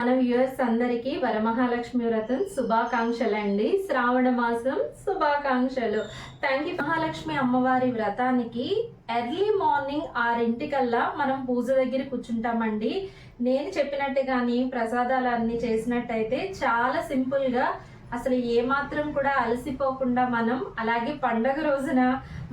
మన వ్యూయర్స్ అందరికీ వరమహాలక్ష్మి వ్రతం శుభాకాంక్షలు అండి శ్రావణ మాసం శుభాకాంక్షలు. థ్యాంక్ యూ మహాలక్ష్మి అమ్మవారి వ్రతానికి ఎర్లీ మార్నింగ్ ఆరింటికల్లా మనం పూజ దగ్గర కూర్చుంటామండి. నేను చెప్పినట్టు కానీ ప్రసాదాలు అన్ని చేసినట్టయితే చాలా సింపుల్గా అసలు ఏమాత్రం కూడా అలసిపోకుండా మనం అలాగే పండగ రోజున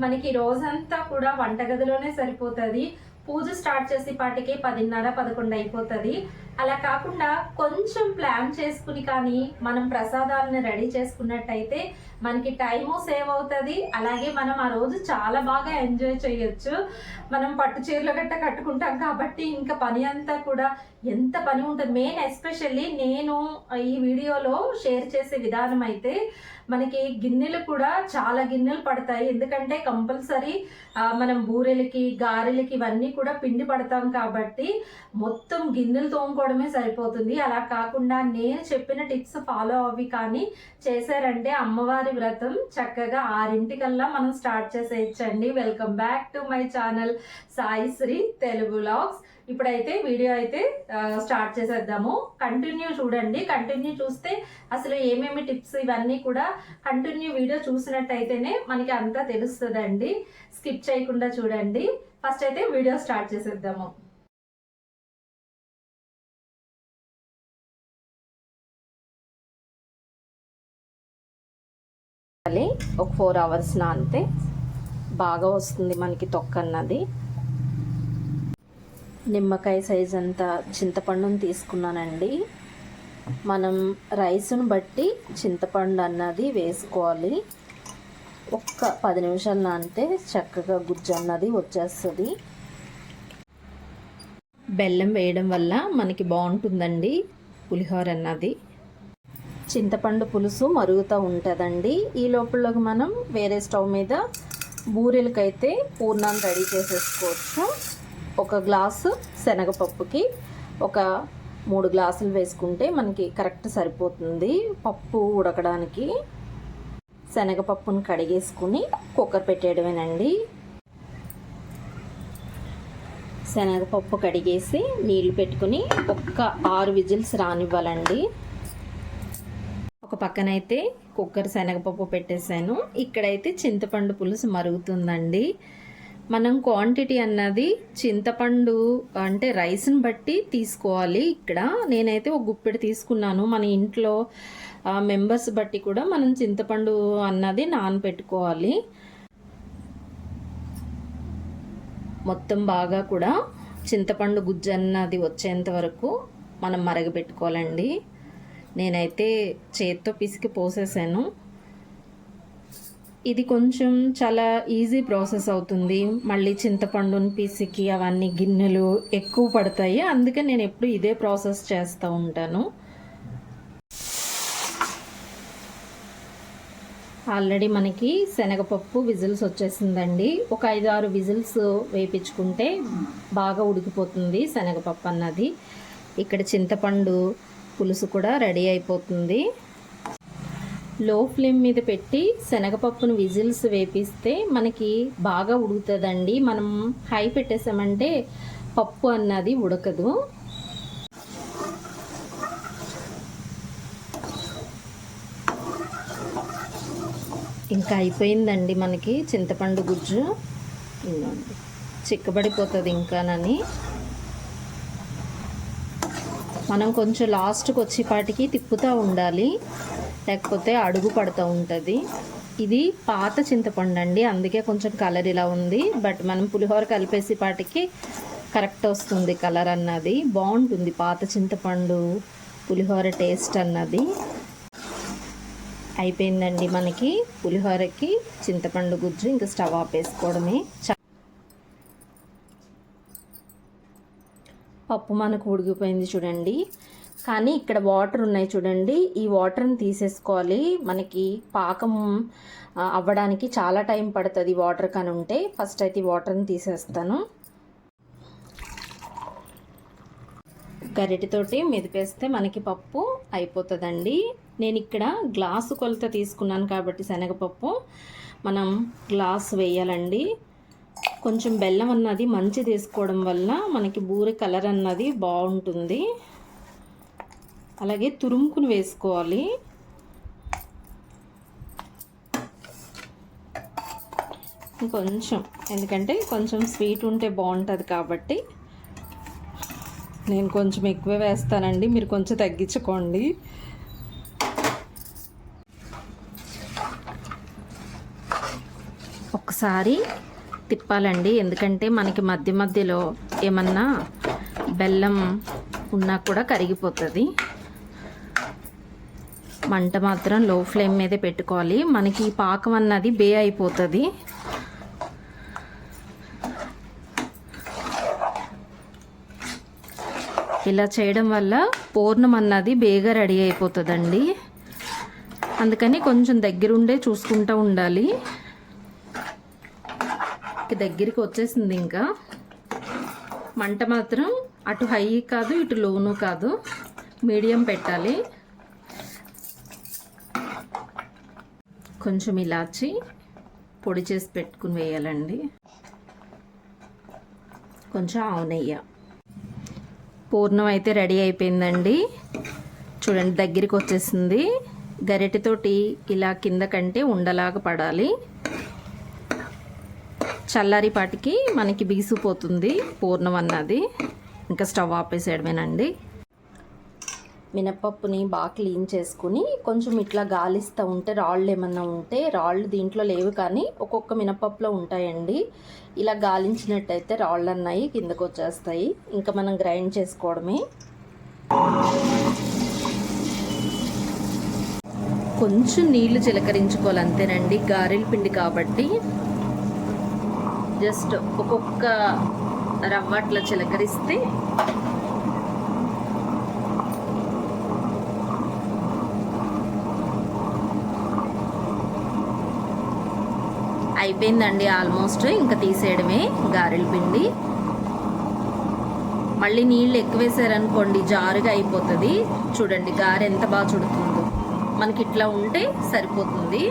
మనకి రోజంతా కూడా వంటగదిలోనే సరిపోతుంది. పూజ స్టార్ట్ చేసే పాటికి పదిన్నర పదకొండు అయిపోతుంది. అలా కాకుండా కొంచెం ప్లాన్ చేసుకుని కానీ మనం ప్రసాదాలను రెడీ చేసుకున్నట్టయితే మనకి టైము సేవ్ అవుతుంది. అలాగే మనం ఆ రోజు చాలా బాగా ఎంజాయ్ చేయొచ్చు. మనం పట్టు చీరలు గట్ట కట్టుకుంటాం కాబట్టి ఇంకా పని అంతా కూడా ఎంత పని ఉంటుంది. మెయిన్ ఎస్పెషల్లీ నేను ఈ వీడియోలో షేర్ చేసే విధానం అయితే మనకి గిన్నెలు కూడా చాలా గిన్నెలు పడతాయి. ఎందుకంటే కంపల్సరీ మనం బూరెలకి గారెలకి ఇవన్నీ కూడా పిండి పడతాం కాబట్టి మొత్తం గిన్నెలు చేసుకోవడమే సరిపోతుంది. అలా కాకుండా నేను చెప్పిన టిప్స్ ఫాలో అవి కానీ చేశారంటే అమ్మవారి వ్రతం చక్కగా ఆరింటికల్లా మనం start చేసేయచ్చండి. Welcome back to my channel Sai Sri Telugu logs ఇప్పుడైతే వీడియో అయితే స్టార్ట్ చేసేద్దాము. కంటిన్యూ చూడండి. కంటిన్యూ చూస్తే అసలు ఏమేమి టిప్స్ ఇవన్నీ కూడా కంటిన్యూ వీడియో చూసినట్టయితేనే మనకి అంతా తెలుస్తుందండి. స్కిప్ చేయకుండా చూడండి. ఫస్ట్ అయితే వీడియో స్టార్ట్ చేసేద్దాము. ఒక ఫోర్ అవర్స్ నానితే బాగా వస్తుంది మనకి తొక్క అన్నది. నిమ్మకాయ సైజ్ అంత చింతపండుని తీసుకున్నానండి. మనం రైస్ను బట్టి చింతపండు అన్నది వేసుకోవాలి. ఒక్క పది నిమిషాలు నానితే చక్కగా గుజ్జు అన్నది వచ్చేస్తుంది. బెల్లం వేయడం వల్ల మనకి బాగుంటుందండి పులిహోర అన్నది. చింతపండు పులుసు మరుగుతూ ఉంటుందండి. ఈ లోపలకి మనం వేరే స్టవ్ మీద బూరెలకైతే పూర్ణాన్ని రెడీ చేసేసుకోవచ్చు. ఒక గ్లాసు శనగపప్పుకి ఒక మూడు గ్లాసులు వేసుకుంటే మనకి కరెక్ట్ సరిపోతుంది. పప్పు ఉడకడానికి శనగపప్పును కడిగేసుకుని కుక్కర్ పెట్టేయడమేనండి. శనగపప్పు కడిగేసి నీళ్ళు పెట్టుకుని ఒక్క ఆరు విజిల్స్ రానివ్వాలండి. ఒక పక్కనైతే కుక్కర్ శనగపప్పు పెట్టేశాను. ఇక్కడైతే చింతపండు పులుసు మరుగుతుందండి. మనం క్వాంటిటీ అన్నది చింతపండు అంటే రైస్ని బట్టి తీసుకోవాలి ఇక్కడ. నేనైతే ఒక గుప్పెడు తీసుకున్నాను. మన ఇంట్లో మెంబర్స్ బట్టి కూడా మనం చింతపండు అన్నది నానపెట్టుకోవాలి. మొత్తం బాగా కూడా చింతపండు గుజ్జు అన్నది వచ్చేంత వరకు మనం మరగపెట్టుకోవాలండి. నేనైతే చేత్తో పిసికి పోసేసాను. ఇది కొంచెం చాలా ఈజీ ప్రాసెస్ అవుతుంది. మళ్ళీ చింతపండుని పిసికి అవన్నీ గిన్నెలు ఎక్కువ పడతాయి. అందుకే నేను ఎప్పుడు ఇదే ప్రాసెస్ చేస్తూ ఉంటాను. ఆల్రెడీ మనకి శనగపప్పు విజిల్స్ వచ్చేసిందండి. ఒక ఐదు ఆరు విజిల్స్ వేయించుకుంటే బాగా ఉడికిపోతుంది శనగపప్పు అన్నది. ఇక్కడ చింతపండు పులుసు కూడా రెడీ అయిపోతుంది. లో ఫ్లేమ్ మీద పెట్టి శనగపప్పును విజిల్స్ వేపిస్తే మనకి బాగా ఉడుకుతుందండి. మనం హై పెట్టేసామంటే పప్పు అన్నది ఉడకదు. ఇంకా అయిపోయిందండి మనకి చింతపండు గుజ్జు. చిక్కబడిపోతుంది ఇంకానని. మనం కొంచెం లాస్ట్కి వచ్చేపాటికి తిప్పుతూ ఉండాలి. లేకపోతే అడుగు పడుతూ ఉంటుంది. ఇది పాత చింతపండు అండి. అందుకే కొంచెం కలర్ ఇలా ఉంది. బట్ మనం పులిహోర కలిపేసి పాటికి కరెక్ట్ వస్తుంది కలర్ అన్నది. బాగుంటుంది పాత చింతపండు పులిహోర టేస్ట్ అన్నది. అయిపోయిందండి మనకి పులిహోరకి చింతపండు గుజ్జు. ఇంకా స్టవ్ ఆపేసుకోవడమే పప్పు మనకు ఉడికిపోయింది చూడండి. కానీ ఇక్కడ వాటర్ ఉన్నాయి చూడండి. ఈ వాటర్ని తీసేసుకోవాలి. మనకి పాకం అవ్వడానికి చాలా టైం పడుతుంది వాటర్ కానీ ఉంటే ఫస్ట్ అయితే వాటర్ని తీసేస్తాను. గరిటితోటి మెదిపేస్తే మనకి పప్పు అయిపోతుందండి. నేను ఇక్కడ గ్లాసు కొలత తీసుకున్నాను కాబట్టి శనగపప్పు. మనం గ్లాస్ వేయాలండి. కొంచెం బెల్లం అన్నది మంచి తీసుకోవడం వల్ల మనకి బూరె కలర్ అన్నది బాగుంటుంది. అలాగే తురుముకుని వేసుకోవాలి. కొంచెం ఎందుకంటే కొంచెం స్వీట్ ఉంటే బాగుంటుంది కాబట్టి నేను కొంచెం ఎక్కువ వేస్తానండి. మీరు కొంచెం తగ్గించుకోండి. ఒకసారి తిప్పాలండి. ఎందుకంటే మనకి మధ్య మధ్యలో ఏమన్నా బెల్లం ఉన్నా కూడా కరిగిపోతుంది. మంట మాత్రం లో ఫ్లేమ్ మీదే పెట్టుకోవాలి. మనకి పాకం అన్నది బే అయిపోతుంది. ఇలా చేయడం వల్ల పూర్ణం అన్నది బేగా రెడీ అయిపోతుందండి. అందుకని కొంచెం దగ్గరుండే చూసుకుంటూ ఉండాలి. దగ్గరికి వచ్చేసింది ఇంకా. మంట మాత్రం అటు హై కాదు ఇటు లోను కాదు. మీడియం పెట్టాలి. కొంచెం ఇలాచి పొడి చేసి పెట్టుకుని వేయాలండి. కొంచెం ఆవునెయ్య పూర్ణం అయితే రెడీ అయిపోయిందండి. చూడండి దగ్గరికి వచ్చేసింది. గరిటెతోటి ఇలా కింద కంటే ఉండలాగా పడాలి. చల్లారిపాటికి మనకి బీసిపోతుంది పూర్ణం అన్నది ఇంకా స్టవ్ ఆపేసేయడమేనండి మినపప్పుని బాగా క్లీన్ చేసుకుని కొంచెం ఇట్లా గాలిస్తూ ఉంటే రాళ్ళు ఏమన్నా ఉంటే రాళ్ళు దీంట్లో లేవు కానీ ఒక్కొక్క మినపప్పులో ఉంటాయండి. ఇలా గాలించినట్టయితే రాళ్ళు అన్నాయి కిందకు వచ్చేస్తాయి ఇంకా మనం గ్రైండ్ చేసుకోవడమే. కొంచెం నీళ్ళు చిలకరించుకోవాలి అంతేనండి గారెల పిండి కాబట్టి జస్ట్ ఒక్కొక్క రవ్వ అట్లా చిలకరిస్తే అయిపోయిందండి ఆల్మోస్ట్. ఇంకా తీసేయడమే గారెల పిండి. మళ్ళీ నీళ్ళు ఎక్కువేసారనుకోండి జారుగా అయిపోతుంది. చూడండి గారె ఎంత బాగా చుడుతుందో. మనకి ఇట్లా ఉంటే సరిపోతుంది.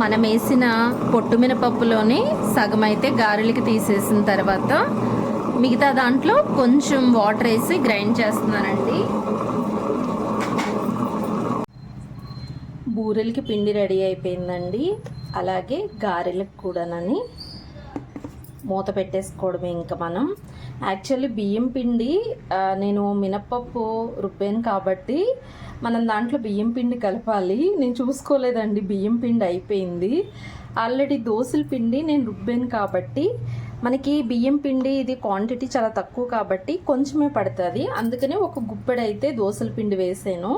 మనం వేసిన పొట్టు మినపప్పులోని సగం అయితే గారెలకి తీసేసిన తర్వాత మిగతా దాంట్లో కొంచెం వాటర్ వేసి గ్రైండ్ చేస్తున్నానండి. బూరెలకి పిండి రెడీ అయిపోయిందండి. అలాగే గారెలకు కూడానని మూత పెట్టేసుకోవడమే ఇంకా మనం. యాక్చువల్లీ బియ్యం పిండి నేను మినప్పప్పు రుబ్బాను కాబట్టి మనం దాంట్లో బియ్యం పిండి కలపాలి. నేను చూసుకోలేదండి బియ్యం పిండి అయిపోయింది. ఆల్రెడీ దోశల పిండి నేను రుబ్బాను కాబట్టి మనకి బియ్యం పిండి ఇది క్వాంటిటీ చాలా తక్కువ కాబట్టి కొంచెమే పడుతుంది. అందుకనే ఒక గుప్పెడైతే దోశల పిండి వేసాను.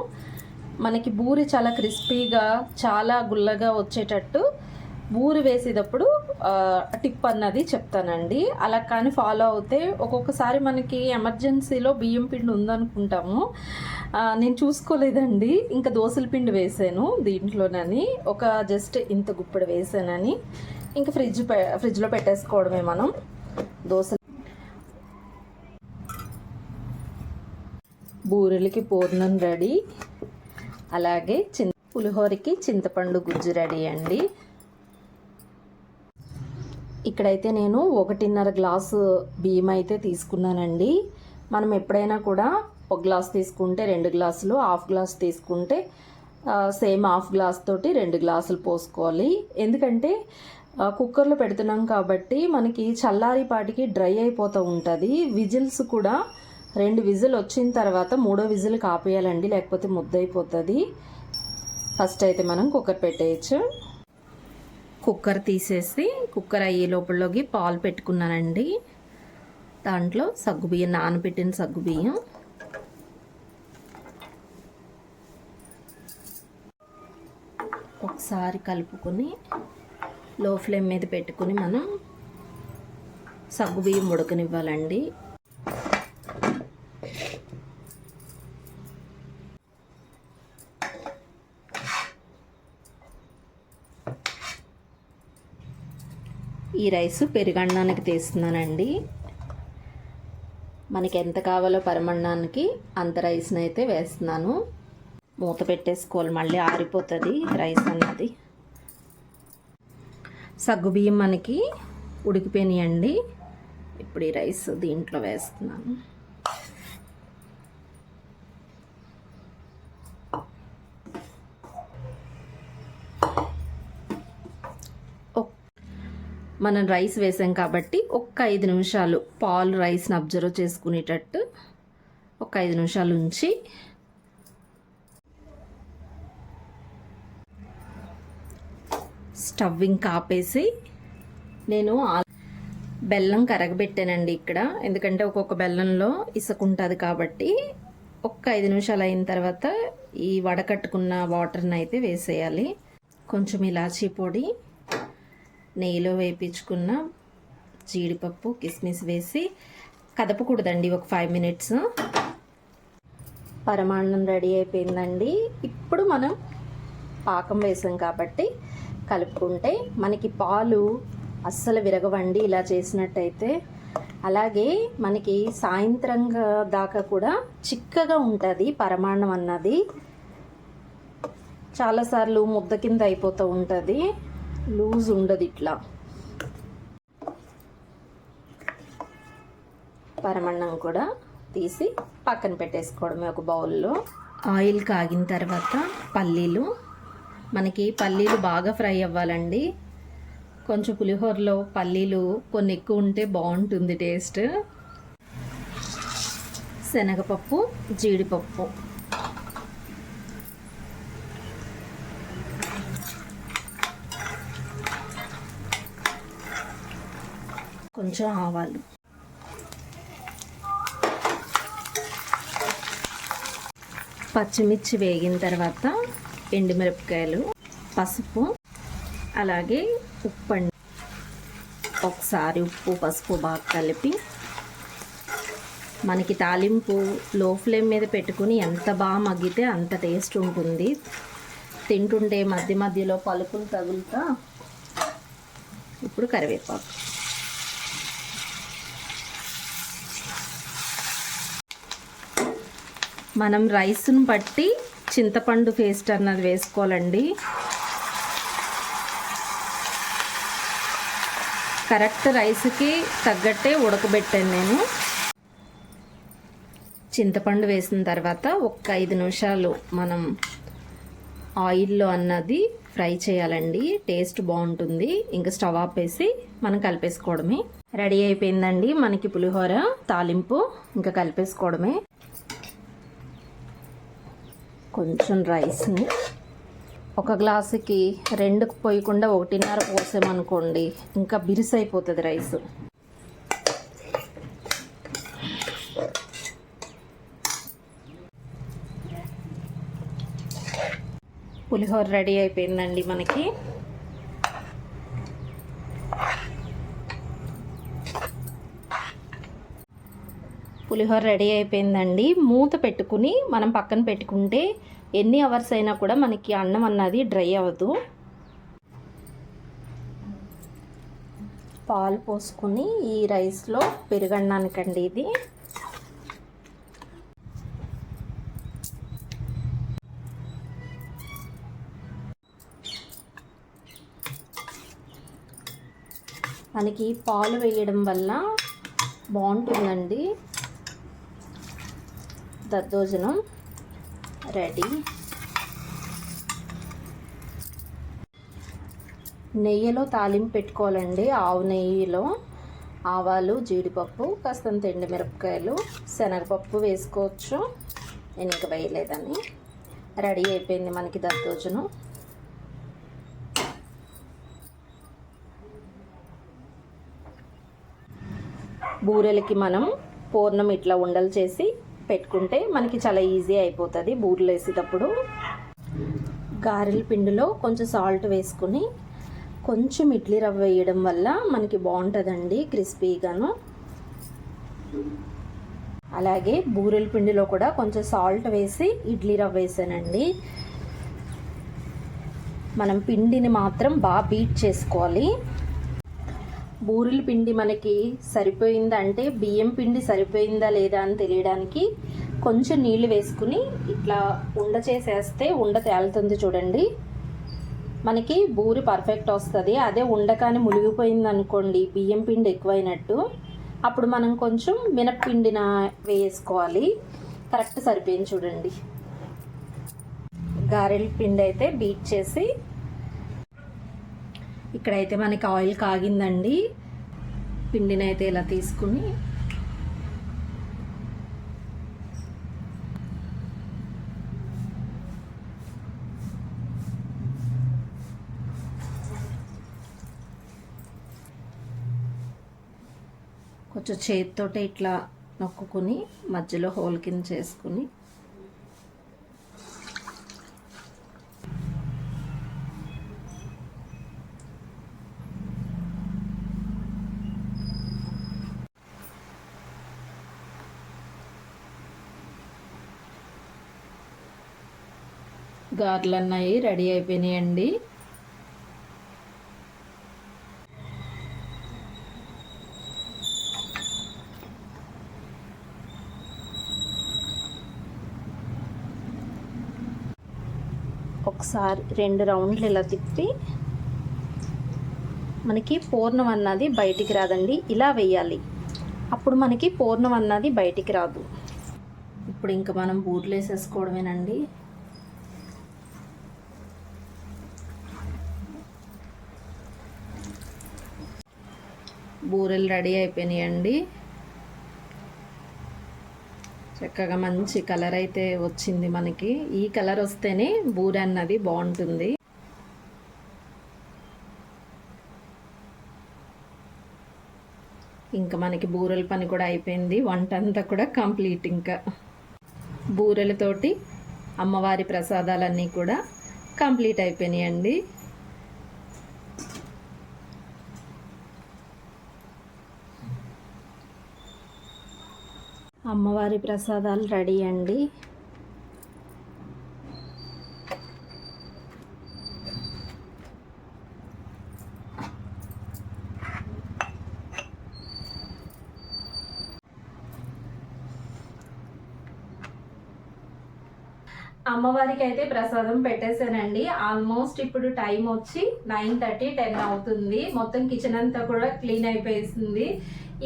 మనకి బూరి చాలా క్రిస్పీగా చాలా గుల్లగా వచ్చేటట్టు బూరి వేసేటప్పుడు టిప్ అన్నది చెప్తానండి. అలా కానీ ఫాలో అవుతే ఒక్కొక్కసారి మనకి ఎమర్జెన్సీలో బియ్యం పిండి ఉందనుకుంటాము. నేను చూసుకోలేదండి. ఇంకా దోశల పిండి వేసాను దీంట్లోనని. ఒక జస్ట్ ఇంత గుప్పెడు వేసానని. ఇంకా ఫ్రిడ్జ్ ఫ్రిడ్జ్లో పెట్టేసుకోవడమే మనం. దోశ బూరెలకి పూర్ణం రెడీ. అలాగే చింత పులిహోరకి చింతపండు గుజ్జు రెడీ అండి. ఇక్కడైతే నేను ఒకటిన్నర గ్లాసు బియ్యం అయితే తీసుకున్నానండి. మనం ఎప్పుడైనా కూడా ఒక గ్లాస్ తీసుకుంటే రెండు గ్లాసులు హాఫ్ గ్లాస్ తీసుకుంటే సేమ్ హాఫ్ గ్లాస్ తోటి రెండు గ్లాసులు పోసుకోవాలి. ఎందుకంటే కుక్కర్లో పెడుతున్నాం కాబట్టి మనకి చల్లారిపాటికి డ్రై అయిపోతూ ఉంటుంది. విజిల్స్ కూడా రెండు విజిల్ వచ్చిన తర్వాత మూడో విజిల్ కాపేయాలండి లేకపోతే ముద్దయిపోతుంది. ఫస్ట్ అయితే మనం కుక్కర్ పెట్టేయచ్చు. కుక్కర్ తీసేసి కుక్కర్ అయ్యే లోపలలోకి పాలు పెట్టుకున్నానండి. దాంట్లో సగ్గుబియ్యం నానబెట్టిన సగ్గుబియ్యం. ఒకసారి కలుపుకొని లో ఫ్లేమ్ మీద పెట్టుకుని మనం సగ్గుబియ్యం ఉడకనివ్వాలండి. ఈ రైస్ పెరుగన్నానికి తీస్తున్నానండి. మనకి ఎంత కావాలో పరమన్నానికి అంత రైస్ని అయితే వేస్తున్నాను. మూత పెట్టేసుకోవాలి మళ్ళీ ఆరిపోతుంది రైస్ అన్నది. సగ్గుబియ్యం మనకి ఉడికిపోయినాయండి. ఇప్పుడు ఈ రైస్ దీంట్లో వేస్తున్నాను. మనం రైస్ వేసాం కాబట్టి ఒక్క ఐదు నిమిషాలు పాలు రైస్ని అబ్జర్వ్ చేసుకునేటట్టు ఒక ఐదు నిమిషాలు ఉంచి స్టవ్వింగ్ కాపేసి నేను బెల్లం కరగబెట్టానండి ఇక్కడ. ఎందుకంటే ఒక్కొక్క బెల్లంలో ఇసుక ఉంటుంది కాబట్టి ఒక్క ఐదు నిమిషాలు అయిన తర్వాత ఈ వడకట్టుకున్న వాటర్ని అయితే వేసేయాలి. కొంచెం ఇలాచీ పొడి నెయ్యిలో వేపించుకున్న జీడిపప్పు కిస్మిస్ వేసి కదపకూడదండి ఒక ఫైవ్ మినిట్స్ పరమాన్నం రెడీ అయిపోయిందండి. ఇప్పుడు మనం పాకం వేసాం కాబట్టి కలుపుకుంటే మనకి పాలు అస్సలు విరగవండి ఇలా చేసినట్టయితే. అలాగే మనకి సాయంత్రం దాకా కూడా చిక్కగా ఉంటుంది పరమాన్నం అన్నది. చాలాసార్లు ముద్ద కింద అయిపోతూ ఉంటుంది. లూజ్ ఉండదు ఇట్లా. పరమన్నం కూడా తీసి పక్కన పెట్టేసుకోవడమే ఒక బౌల్లో. ఆయిల్ కాగిన తర్వాత పల్లీలు. మనకి పల్లీలు బాగా ఫ్రై అవ్వాలండి. కొంచెం పులిహోరలో పల్లీలు కొన్ని ఎక్కువ ఉంటే బాగుంటుంది టేస్ట్. శనగపప్పు జీడిపప్పు. కొంచెం ఆవాలు. పచ్చిమిర్చి వేగిన తర్వాత ఎండుమిరపకాయలు పసుపు అలాగే ఉప్పు అండి ఒకసారి ఉప్పు పసుపు బాగా కలిపి మనకి తాలింపు లో ఫ్లేమ్ మీద పెట్టుకుని ఎంత బాగా మగ్గితే అంత టేస్ట్ ఉంటుంది. తింటుంటే మధ్య మధ్యలో పలుకులు తగులుతా. ఇప్పుడు కరివేపాకు. మనం రైస్ను బట్టి చింతపండు పేస్ట్ అన్నది వేసుకోవాలండి. కరెక్ట్ రైస్కి తగ్గట్టే ఉడకబెట్టాను నేను. చింతపండు వేసిన తర్వాత ఒక్క ఐదు నిమిషాలు మనం ఆయిల్లో అన్నది ఫ్రై చేయాలండి. టేస్ట్ బాగుంటుంది. ఇంకా స్టవ్ ఆపేసి మనం కలిపేసుకోవడమే. రెడీ అయిపోయిందండి మనకి పులిహోర తాలింపు ఇంకా కలిపేసుకోవడమే. కొంచెం రైస్ని. ఒక గ్లాసుకి రెండుకు పోయకుండా ఒకటిన్నర పోసామనుకోండి ఇంకా బిరుసు అయిపోతుంది రైస్. పులిహోర రెడీ అయిపోయిందండి మనకి. పులిహోర రెడీ అయిపోయిందండి. మూత పెట్టుకుని మనం పక్కన పెట్టుకుంటే ఎన్ని అవర్స్ అయినా కూడా మనకి అన్నం అన్నది డ్రై అవ్వదు. పాలు పోసుకుని ఈ రైస్లో పెరుగన్నానికండి ఇది. మనకి పాలు వేయడం వల్ల బాగుంటుందండి. దద్దోజనం రెడీ. నెయ్యిలో తాలింపు పెట్టుకోవాలండి. ఆవు నెయ్యిలో ఆవాలు జీడిపప్పు కాస్తంత ఎండుమిరపకాయలు శనగపప్పు వేసుకోవచ్చు. నేను ఇంకా వేయలేదని. రెడీ అయిపోయింది మనకి దద్దోజనం బూరెలకి మనం పూర్ణం ఇట్లా ఉండలు చేసి పెట్టుకుంటే మనకి చాలా ఈజీ అయిపోతుంది బూరెలు వేసేటప్పుడు గారెల పిండిలో కొంచెం సాల్ట్ వేసుకుని కొంచెం ఇడ్లీ రవ్వ వేయడం వల్ల మనకి బాగుంటుందండి క్రిస్పీగాను. అలాగే బూరెల పిండిలో కూడా కొంచెం సాల్ట్ వేసి ఇడ్లీ రవ్వ వేసానండి. మనం పిండిని మాత్రం బాగా బీట్ చేసుకోవాలి. బూరెల పిండి మనకి సరిపోయిందా అంటే బియ్యం పిండి సరిపోయిందా లేదా అని తెలియడానికి కొంచెం నీళ్ళు వేసుకుని ఇట్లా ఉండ చేసేస్తే ఉండ తేలుతుంది చూడండి. మనకి బూరి పర్ఫెక్ట్ వస్తుంది. అదే ఉండకాని మునిగిపోయింది అనుకోండి బియ్యం పిండి ఎక్కువైనట్టు. అప్పుడు మనం కొంచెం మినప్పిండిన వేసుకోవాలి. కరెక్ట్ సరిపోయింది చూడండి. గారెల పిండి అయితే బీట్ చేసి ఇక్కడైతే మనకి ఆయిల్ కాగిందండి. పిండిని అయితే ఇలా తీసుకుని కొంచెం చేతితోటే ఇట్లా నొక్కుని మధ్యలో హోల్ కింద చేసుకుని గార్లు అన్నాయి రెడీ అయిపోయినాయండి. ఒకసారి రెండు రౌండ్లు ఇలా తిప్పి మనకి పూర్ణం అన్నది బయటికి రాదండి ఇలా వేయాలి. అప్పుడు మనకి పూర్ణం అన్నది బయటికి రాదు. ఇప్పుడు ఇంకా మనం బూట్లు వేసేసుకోవడమేనండి. బూరెలు రెడీ అయిపోయినాయండి. చక్కగా మంచి కలర్ అయితే వచ్చింది మనకి. ఈ కలర్ వస్తేనే బూర అన్నది బాగుంటుంది. ఇంకా మనకి బూరెల పని కూడా అయిపోయింది. వంట అంతా కూడా కంప్లీట్ ఇంకా. బూరెలతోటి అమ్మవారి ప్రసాదాలన్నీ కూడా కంప్లీట్ అయిపోయినాయండి. అమ్మవారి ప్రసాదాలు రెడీ అండి. అమ్మవారికి అయితే ప్రసాదం పెట్టేశానండి. ఆల్మోస్ట్ ఇప్పుడు టైం వచ్చి నైన్ థర్టీ టెన్ అవుతుంది. మొత్తం కిచెన్ అంతా కూడా క్లీన్ అయిపోయింది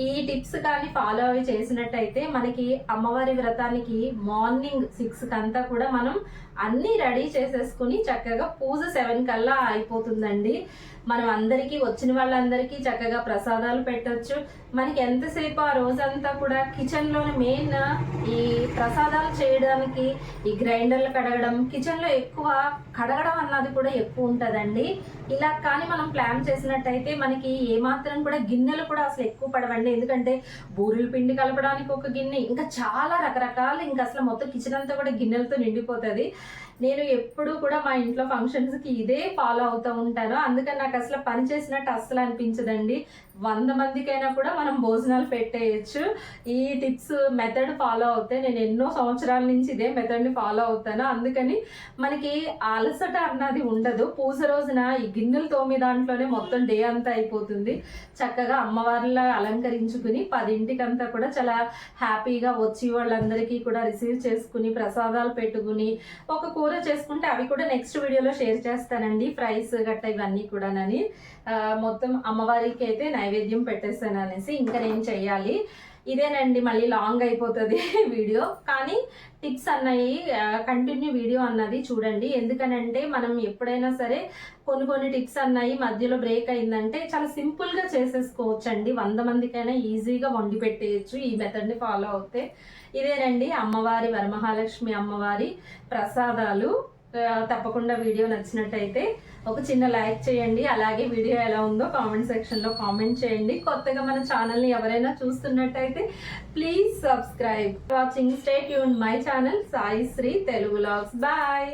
ఈ టిప్స్ కానీ ఫాలో అవి చేసినట్టయితే మనకి అమ్మవారి వ్రతానికి మార్నింగ్ సిక్స్ కంతా కూడా మనం అన్నీ రెడీ చేసేసుకుని చక్కగా పూజ సెవెన్ కల్లా అయిపోతుందండి. మనం అందరికీ వచ్చిన వాళ్ళందరికీ చక్కగా ప్రసాదాలు పెట్టచ్చు. మనకి ఎంతసేపు ఆ రోజంతా కూడా కిచెన్లోని మెయిన్ ఈ ప్రసాదాలు చేయడానికి ఈ గ్రైండర్లు కడగడం కిచెన్లో ఎక్కువ కడగడం అన్నది కూడా ఎక్కువ ఉంటుందండి. ఇలా కానీ మనం ప్లాన్ చేసినట్టయితే మనకి ఏమాత్రం కూడా గిన్నెలు కూడా అసలు ఎక్కువ పడవండి. ఎందుకంటే బూరెల పిండి కలపడానికి ఒక గిన్నె ఇంకా చాలా రకరకాల ఇంకా అసలు మొత్తం కిచెన్ అంతా కూడా గిన్నెలతో నిండిపోతుంది. నేను ఎప్పుడు కూడా మా ఇంట్లో ఫంక్షన్స్కి ఇదే ఫాలో అవుతూ ఉంటాను. అందుకని నాకు అసలు పని చేసినట్టు అస్సలు అనిపించదండి. వంద మందికైనా కూడా మనం భోజనాలు పెట్టేయచ్చు. ఈ టిప్స్ మెథడ్ ఫాలో అవుతే నేను ఎన్నో సంవత్సరాల నుంచి ఇదే మెథడ్ని ఫాలో అవుతాను. అందుకని మనకి అలసట అన్నది ఉండదు. పూజ రోజున ఈ గిన్నెలు తోమి దాంట్లోనే మొత్తం డే అంతా అయిపోతుంది. చక్కగా అమ్మవారిలా అలంకరించుకుని పదింటికంతా కూడా చాలా హ్యాపీగా వచ్చి వాళ్ళందరికీ కూడా రిసీవ్ చేసుకుని ప్రసాదాలు పెట్టుకుని ఒక కూర చేసుకుంటే అవి కూడా నెక్స్ట్ వీడియోలో షేర్ చేస్తానండి. ఫ్రైస్ గట్ట ఇవన్నీ కూడానని. మొత్తం అమ్మవారికి అయితే నైవేద్యం పెట్టేస్తాను అనేసి ఇంకా నేను చెయ్యాలి. ఇదేనండి మళ్ళీ లాంగ్ అయిపోతుంది వీడియో కానీ టిప్స్ అన్నవి కంటిన్యూ వీడియో అన్నది చూడండి. ఎందుకనంటే మనం ఎప్పుడైనా సరే కొన్ని కొన్ని టిప్స్ అన్నాయి మధ్యలో బ్రేక్ అయిందంటే చాలా సింపుల్గా చేసేసుకోవచ్చు అండి వంద మందికైనా ఈజీగా వండి పెట్టేయచ్చు ఈ మెథడ్ని ఫాలో అవుతే. ఇదేనండి అమ్మవారి వరమహాలక్ష్మి అమ్మవారి ప్రసాదాలు. తప్పకుండా వీడియో నచ్చినట్టయితే ఒక చిన్న లైక్ చేయండి. అలాగే వీడియో ఎలా ఉందో కామెంట్ సెక్షన్లో కామెంట్ చేయండి. కొత్తగా మన ఛానల్ని ఎవరైనా చూస్తున్నట్టయితే please subscribe watching stay Yoon my channel Sai Sri Telugu logs bye